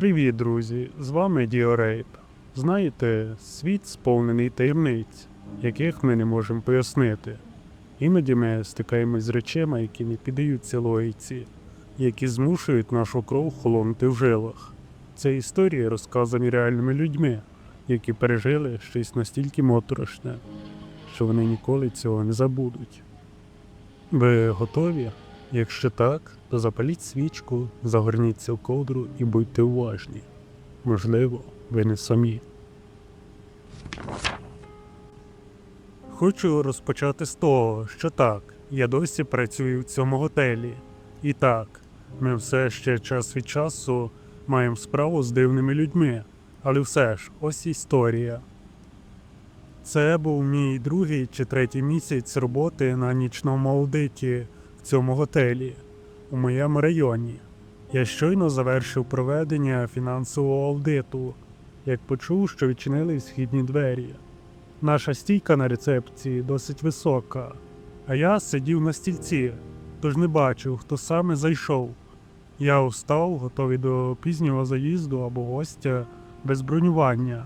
Привіт, друзі! З вами Діорейп. Знаєте, світ сповнений таємниць, яких ми не можемо пояснити. Іноді ми стикаємось з речами, які не піддаються логіці, які змушують нашу кров холонути в жилах. Це історії, розказані реальними людьми, які пережили щось настільки моторошне, що вони ніколи цього не забудуть. Ви готові? Якщо так, то запаліть свічку, загорніться в ковдру і будьте уважні. Можливо, ви не самі. Хочу розпочати з того, що так, я досі працюю в цьому готелі. І так, ми все ще час від часу маємо справу з дивними людьми. Але все ж, ось історія. Це був мій другий чи третій місяць роботи на нічному аудиті в цьому готелі у моєму районі. Я щойно завершив проведення фінансового аудиту, як почув, що відчинились східні двері. Наша стійка на рецепції досить висока, а я сидів на стільці, тож не бачив, хто саме зайшов. Я встав, готовий до пізнього заїзду або гостя без бронювання,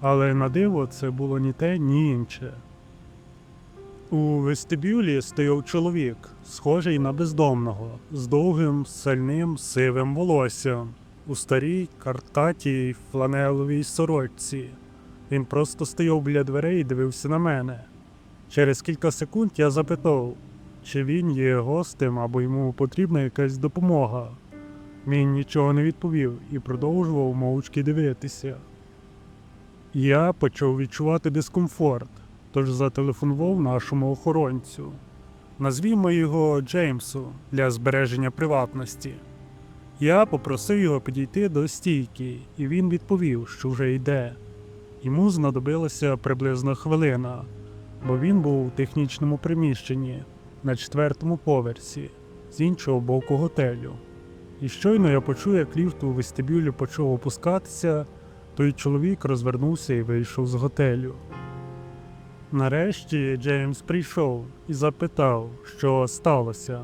але на диво це було ні те, ні інше. У вестибюлі стояв чоловік, схожий на бездомного, з довгим, сальним, сивим волоссям, у старій картатій фланеловій сорочці. Він просто стояв біля дверей і дивився на мене. Через кілька секунд я запитав, чи він є гостем або йому потрібна якась допомога. Він нічого не відповів і продовжував мовчки дивитися. Я почав відчувати дискомфорт, тож зателефонував нашому охоронцю. Назвімо його Джеймсу для збереження приватності. Я попросив його підійти до стійки, і він відповів, що вже йде. Йому знадобилася приблизно хвилина, бо він був у технічному приміщенні на четвертому поверсі з іншого боку готелю. І щойно я почув, як ліфт у вестибюлі почав опускатися, той чоловік розвернувся і вийшов з готелю. Нарешті Джеймс прийшов і запитав, що сталося.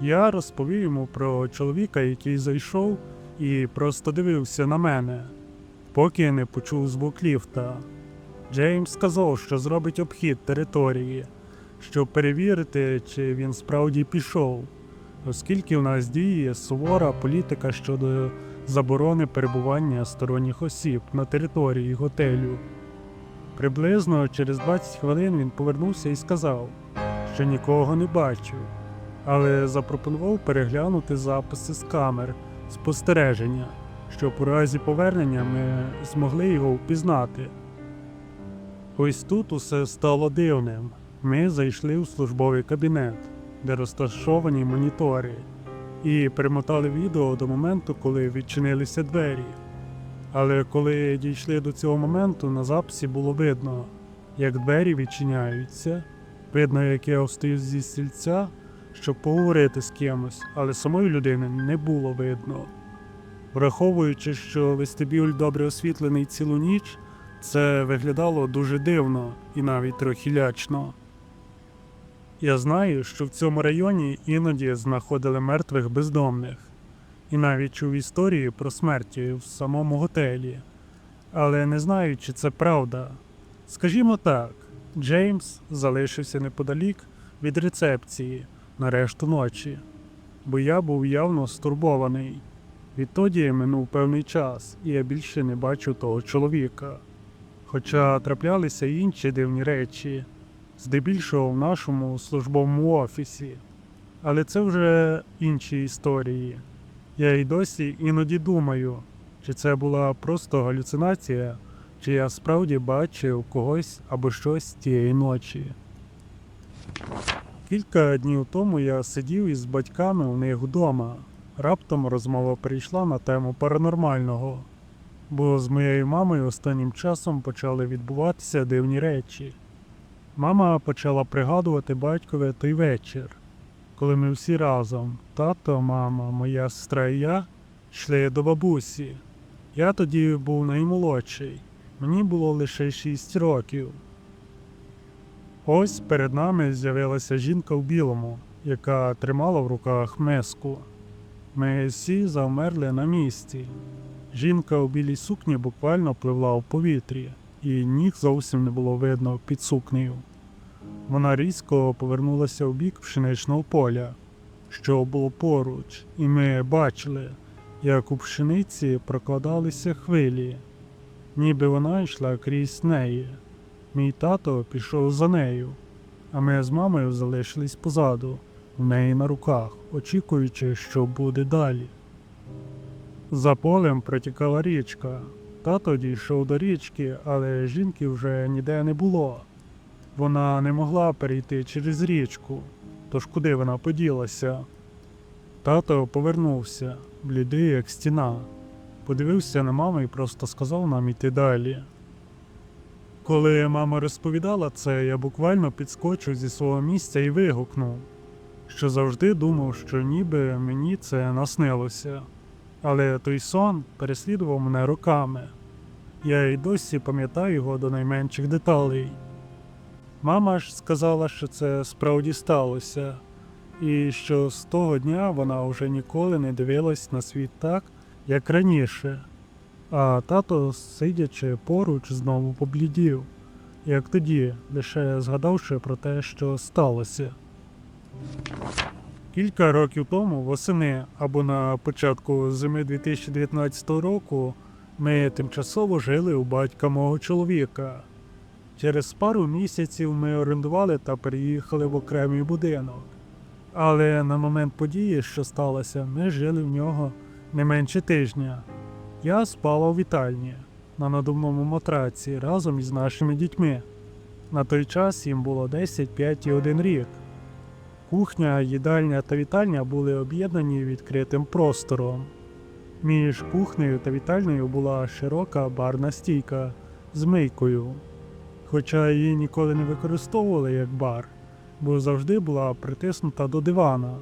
Я розповів йому про чоловіка, який зайшов і просто дивився на мене, поки не почув звук ліфта. Джеймс сказав, що зробить обхід території, щоб перевірити, чи він справді пішов, оскільки у нас діє сувора політика щодо заборони перебування сторонніх осіб на території готелю. Приблизно через 20 хвилин він повернувся і сказав, що нікого не бачив, але запропонував переглянути записи з камер спостереження, щоб у разі повернення ми змогли його впізнати. Ось тут усе стало дивним. Ми зайшли у службовий кабінет, де розташовані монітори, і перемотали відео до моменту, коли відчинилися двері. Але коли дійшли до цього моменту, на записі було видно, як двері відчиняються, видно, як я встаю зі стільця, щоб поговорити з кимось, але самої людини не було видно. Враховуючи, що вестибюль добре освітлений цілу ніч, це виглядало дуже дивно і навіть трохи лячно. Я знаю, що в цьому районі іноді знаходили мертвих бездомних і навіть чув історії про смерті в самому готелі. Але не знаю, чи це правда. Скажімо так, Джеймс залишився неподалік від рецепції на решту ночі, бо я був явно стурбований. Відтоді минув певний час, і я більше не бачу того чоловіка. Хоча траплялися й інші дивні речі, здебільшого в нашому службовому офісі. Але це вже інші історії. Я й досі іноді думаю, чи це була просто галюцинація, чи я справді бачив когось або щось тієї ночі. Кілька днів тому я сидів із батьками у них вдома. Раптом розмова перейшла на тему паранормального, бо з моєю мамою останнім часом почали відбуватися дивні речі. Мама почала пригадувати батькове той вечір коли ми всі разом, тато, мама, моя сестра і я, йшли до бабусі. Я тоді був наймолодший, мені було лише 6 років. Ось перед нами з'явилася жінка в білому, яка тримала в руках миску. Ми всі завмерли на місці. Жінка у білій сукні буквально пливла у повітрі, і ніг зовсім не було видно під сукнею. Вона різко повернулася у бік пшеничного поля, що було поруч, і ми бачили, як у пшениці прокладалися хвилі, ніби вона йшла крізь неї. Мій тато пішов за нею, а ми з мамою залишились позаду, в неї на руках, очікуючи, що буде далі. За полем протікала річка. Тато дійшов до річки, але жінки вже ніде не було. Вона не могла перейти через річку, тож куди вона поділася? Тато повернувся, блідий, як стіна. Подивився на маму і просто сказав нам іти далі. Коли мама розповідала це, я буквально підскочив зі свого місця і вигукнув, що завжди думав, що ніби мені це наснилося. Але той сон переслідував мене роками. Я й досі пам'ятаю його до найменших деталей. Мама ж сказала, що це справді сталося, і що з того дня вона вже ніколи не дивилась на світ так, як раніше. А тато, сидячи поруч, знову поблідів, як тоді, лише згадавши про те, що сталося. Кілька років тому, восени або на початку зими 2019 року, ми тимчасово жили у батька мого чоловіка. Через пару місяців ми орендували та переїхали в окремий будинок. Але на момент події, що сталося, ми жили в нього не менше тижня. Я спала у вітальні на надувному матраці разом із нашими дітьми. На той час їм було 10, 5 і 1 рік. Кухня, їдальня та вітальня були об'єднані відкритим простором. Між кухнею та вітальнею була широка барна стійка з мийкою, хоча її ніколи не використовували як бар, бо завжди була притиснута до дивана.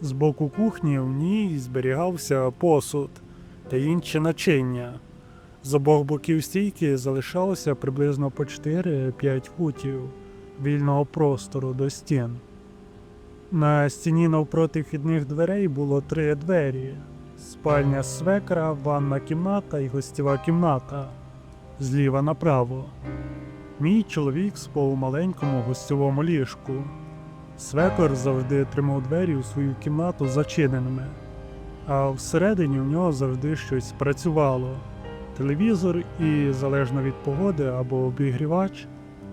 З боку кухні в ній зберігався посуд та інші начиння. З обох боків стійки залишалося приблизно по 4-5 футів вільного простору до стін. На стіні навпроти вхідних дверей було три двері: спальня свекра, ванна кімната і гостєва кімната зліва направо. Мій чоловік спав у маленькому гостьовому ліжку. Свекор завжди тримав двері у свою кімнату зачиненими, а всередині у нього завжди щось працювало: телевізор і, залежно від погоди, або обігрівач,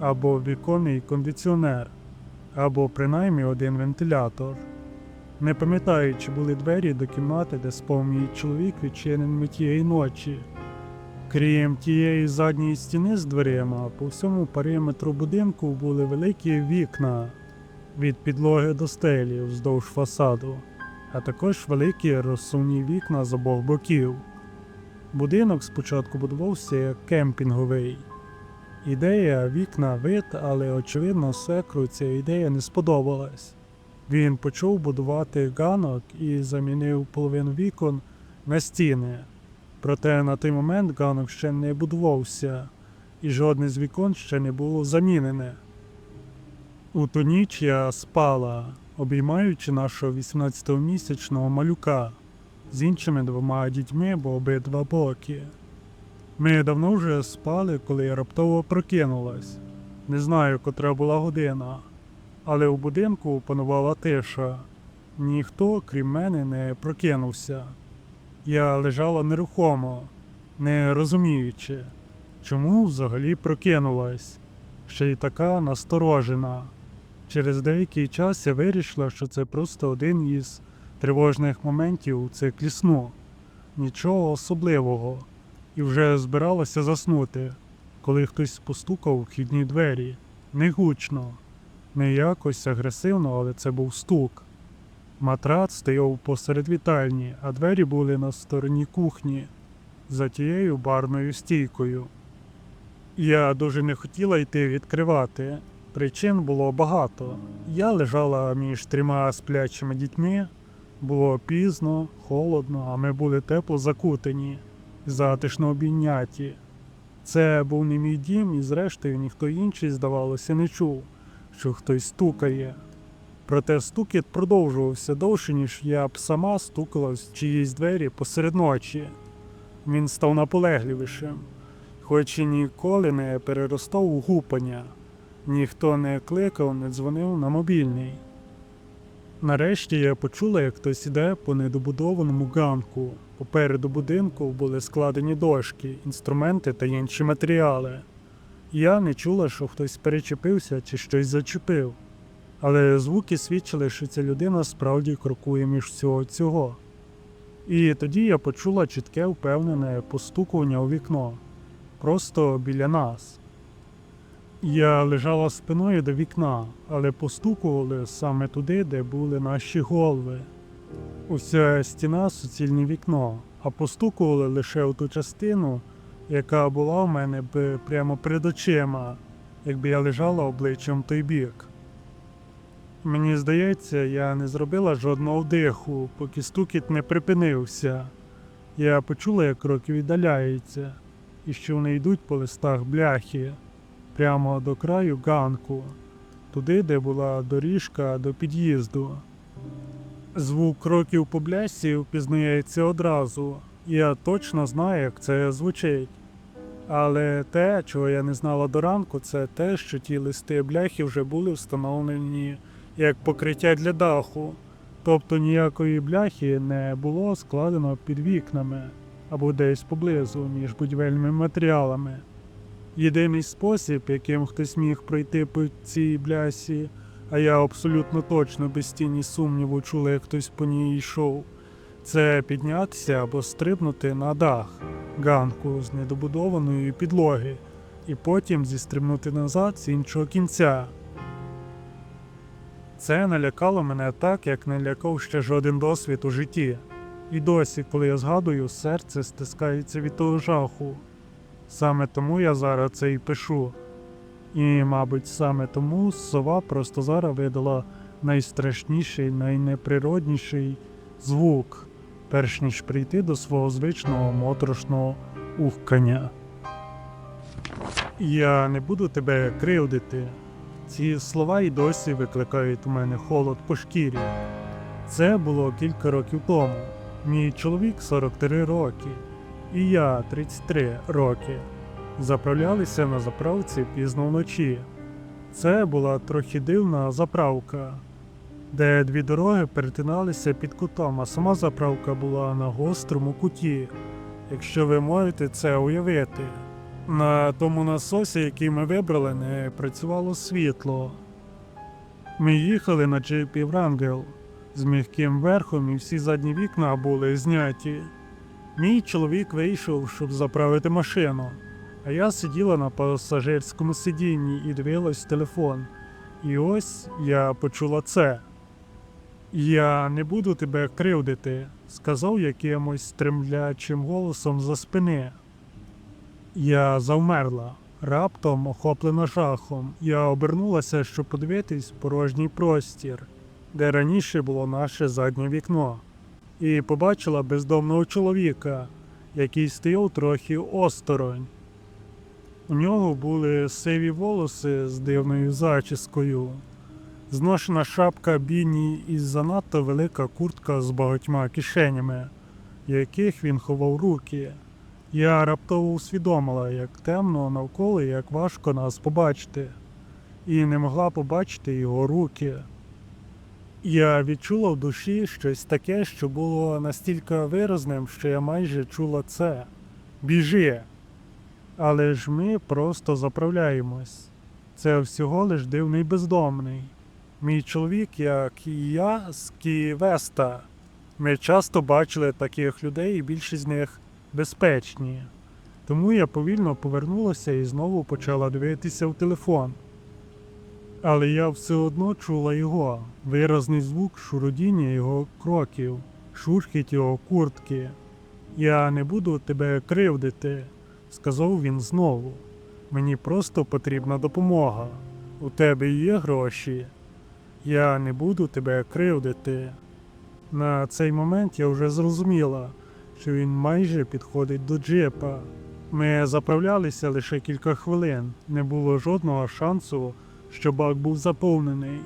або віконний кондиціонер або принаймні один вентилятор. Не пам'ятаю, чи були двері до кімнати, де спав мій чоловік відчиненими тієї ночі. Крім тієї задньої стіни з дверима, по всьому периметру будинку були великі вікна від підлоги до стелі вздовж фасаду, а також великі розсувні вікна з обох боків. Будинок спочатку будувався як кемпінговий. Ідея вікна вид, але очевидно секру ця ідея не сподобалась. Він почав будувати ганок і замінив половину вікон на стіни. Проте на той момент ганок ще не будувався, і жодне з вікон ще не було замінене. У ту ніч я спала, обіймаючи нашого 18-місячного малюка з іншими двома дітьми, бо обидва боки. Ми давно вже спали, коли я раптово прокинулась. Не знаю, котра була година, але у будинку панувала тиша. Ніхто, крім мене, не прокинувся. Я лежала нерухомо, не розуміючи, чому взагалі прокинулась, ще й така насторожена. Через деякий час я вирішила, що це просто один із тривожних моментів у циклі сну. Нічого особливого і вже збиралася заснути, коли хтось постукав у вхідні двері. Не гучно, не якось агресивно, але це був стук. Матрац стояв посеред вітальні, а двері були на стороні кухні за тією барною стійкою. Я дуже не хотіла йти відкривати. Причин було багато. Я лежала між трьома сплячими дітьми. Було пізно, холодно, а ми були тепло закутані затишно обійняті. Це був не мій дім, і зрештою ніхто інший, здавалося, не чув, що хтось стукає. Проте стукіт продовжувався довше, ніж я б сама стукала в чиїсь двері посеред ночі. Він став наполегливішим, хоч і ніколи не переростав у гупання. Ніхто не кликав, не дзвонив на мобільний. Нарешті я почула, як хтось іде по недобудованому ганку. Попереду будинку були складені дошки, інструменти та інші матеріали. Я не чула, що хтось перечепився чи щось зачепив. Але звуки свідчили, що ця людина справді крокує між всього цього. І тоді я почула чітке впевнене постукування у вікно, просто біля нас. Я лежала спиною до вікна, але постукували саме туди, де були наші голови. Уся стіна суцільне вікно, а постукували лише у ту частину, яка була в мене прямо перед очима, якби я лежала обличчям той бік. Мені здається, я не зробила жодного вдиху, поки стукіт не припинився. Я почула, як кроки віддаляються, і що вони йдуть по листах бляхи прямо до краю ганку, туди, де була доріжка до під'їзду. Звук кроків по блясі впізнається одразу. Я точно знаю, як це звучить. Але те, чого я не знала до ранку, це те, що ті листи бляхи вже були встановлені як покриття для даху. Тобто ніякої бляхи не було складено під вікнами або десь поблизу між будівельними матеріалами. Єдиний спосіб, яким хтось міг пройти по цій блясі, а я абсолютно точно без тіні сумніву чула, як хтось по ній йшов, це піднятися або стрибнути на дах ганку з недобудованої підлоги, і потім зістрибнути назад з іншого кінця. Це налякало мене так, як не лякав ще жоден досвід у житті. І досі, коли я згадую, серце стискається від того жаху. Саме тому я зараз це і пишу. І, мабуть, саме тому сова просто зараз видала найстрашніший, найнеприродніший звук, перш ніж прийти до свого звичного моторошного ухкання. Я не буду тебе кривдити. Ці слова й досі викликають у мене холод по шкірі. Це було кілька років тому. Мій чоловік 43 роки, і я 33 роки. Заправлялися на заправці пізно вночі. Це була трохи дивна заправка, де дві дороги перетиналися під кутом, а сама заправка була на гострому куті, якщо ви можете це уявити. На тому насосі, який ми вибрали, не працювало світло. Ми їхали на джипі з м'яким верхом, і всі задні вікна були зняті. Мій чоловік вийшов, щоб заправити машину, а я сиділа на пасажирському сидінні і дивилась телефон. І ось я почула це. Я не буду тебе кривдити, сказав якимось стремлячим голосом за спини. Я завмерла, раптом охоплена жахом. Я обернулася, щоб подивитись порожній простір, де раніше було наше заднє вікно, і побачила бездомного чоловіка, який стояв трохи осторонь. У нього були сиві волоси з дивною зачіскою, зношена шапка біні і занадто велика куртка з багатьма кишенями, в яких він ховав руки. Я раптово усвідомила, як темно навколо, як важко нас побачити, і не могла побачити його руки. Я відчула в душі щось таке, що було настільки виразним, що я майже чула це. Біжи. Але ж ми просто заправляємось. Це всього лиш дивний бездомний. Мій чоловік, як і я, з Києвеста. Ми часто бачили таких людей, і більшість з них безпечні. Тому я повільно повернулася і знову почала дивитися в телефон. Але я все одно чула його, виразний звук шуродіння його кроків, шурхіт його куртки. Я не буду тебе кривдити, сказав він знову. Мені просто потрібна допомога. У тебе є гроші. Я не буду тебе кривдити. На цей момент я вже зрозуміла, що він майже підходить до джипа. Ми заправлялися лише кілька хвилин, не було жодного шансу, що бак був заповнений.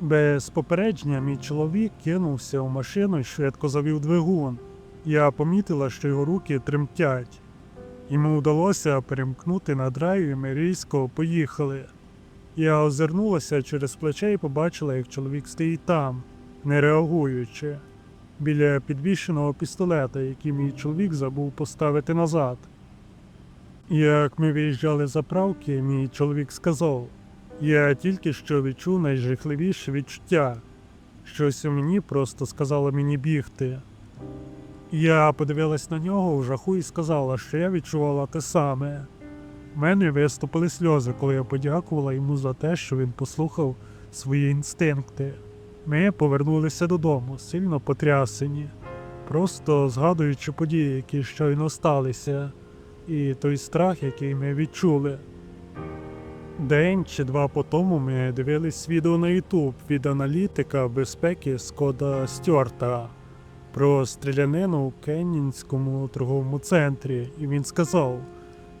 Без попередження мій чоловік кинувся у машину і швидко завів двигун. Я помітила, що його руки тремтять. Йому вдалося перемкнути на драйв, і ми різко поїхали. Я озирнулася через плече і побачила, як чоловік стоїть там, не реагуючи, біля підвішеного пістолета, який мій чоловік забув поставити назад. Як ми виїжджали з заправки, мій чоловік сказав: Я тільки що відчув найжахливіше відчуття. Щось у мені просто сказало мені бігти. Я подивилась на нього в жаху і сказала, що я відчувала те саме. В мене виступили сльози, коли я подякувала йому за те, що він послухав свої інстинкти. Ми повернулися додому, сильно потрясені, просто згадуючи події, які щойно сталися, і той страх, який ми відчули. День чи два по тому ми дивились відео на YouTube від аналітика безпеки Скода Стюарта про стрілянину у Кеннінському торговому центрі, і він сказав,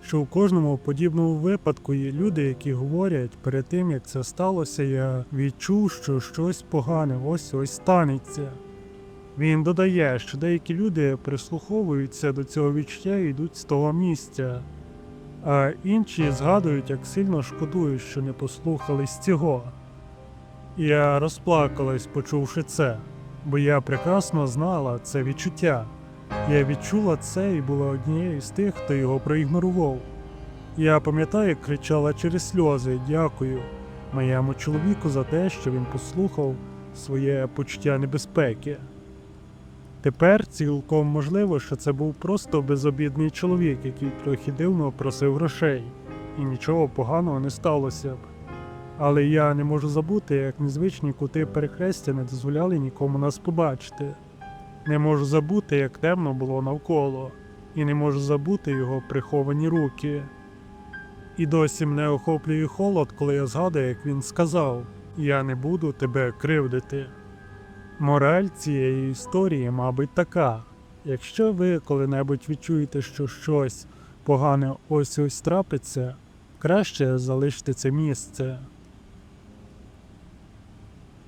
що у кожному подібному випадку є люди, які говорять, перед тим як це сталося, я відчув, що щось погане ось ось станеться. Він додає, що деякі люди прислуховуються до цього відчуття і йдуть з того місця, а інші згадують, як сильно шкодують, що не послухались цього. Я розплакалась, почувши це, бо я прекрасно знала це відчуття. Я відчула це і була однією з тих, хто його проігнорував. Я пам'ятаю, кричала через сльози дякую моєму чоловіку за те, що він послухав своє почуття небезпеки. Тепер цілком можливо, що це був просто безобідний чоловік, який трохи дивно просив грошей, і нічого поганого не сталося б. Але я не можу забути, як незвичні кути перехрестя не дозволяли нікому нас побачити. Не можу забути, як темно було навколо, і не можу забути його приховані руки. І досі мене охоплює холод, коли я згадую, як він сказав: Я не буду тебе кривдити. Мораль цієї історії, мабуть, така. Якщо ви коли-небудь відчуєте, що щось погане ось ось трапиться, краще залиште це місце.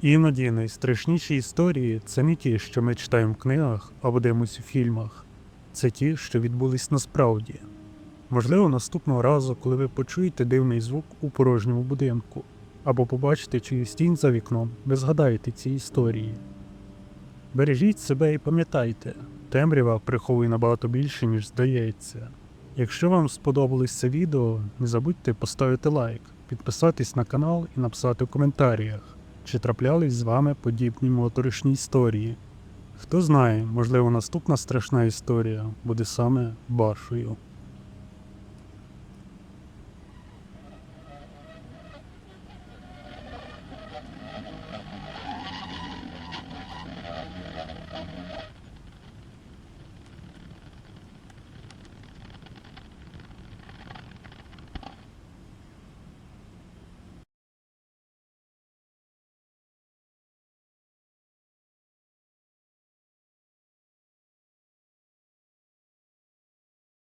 Іноді найстрашніші історії це не ті, що ми читаємо в книгах або дивимося у фільмах, це ті, що відбулись насправді. Можливо, наступного разу, коли ви почуєте дивний звук у порожньому будинку, або побачите чиюсь тінь за вікном, ви згадаєте ці історії. Бережіть себе і пам'ятайте, темрява приховує набагато більше, ніж здається. Якщо вам сподобалось це відео, не забудьте поставити лайк, підписатись на канал і написати в коментарях, чи траплялись з вами подібні моторошні історії. Хто знає, можливо, наступна страшна історія буде саме вашою.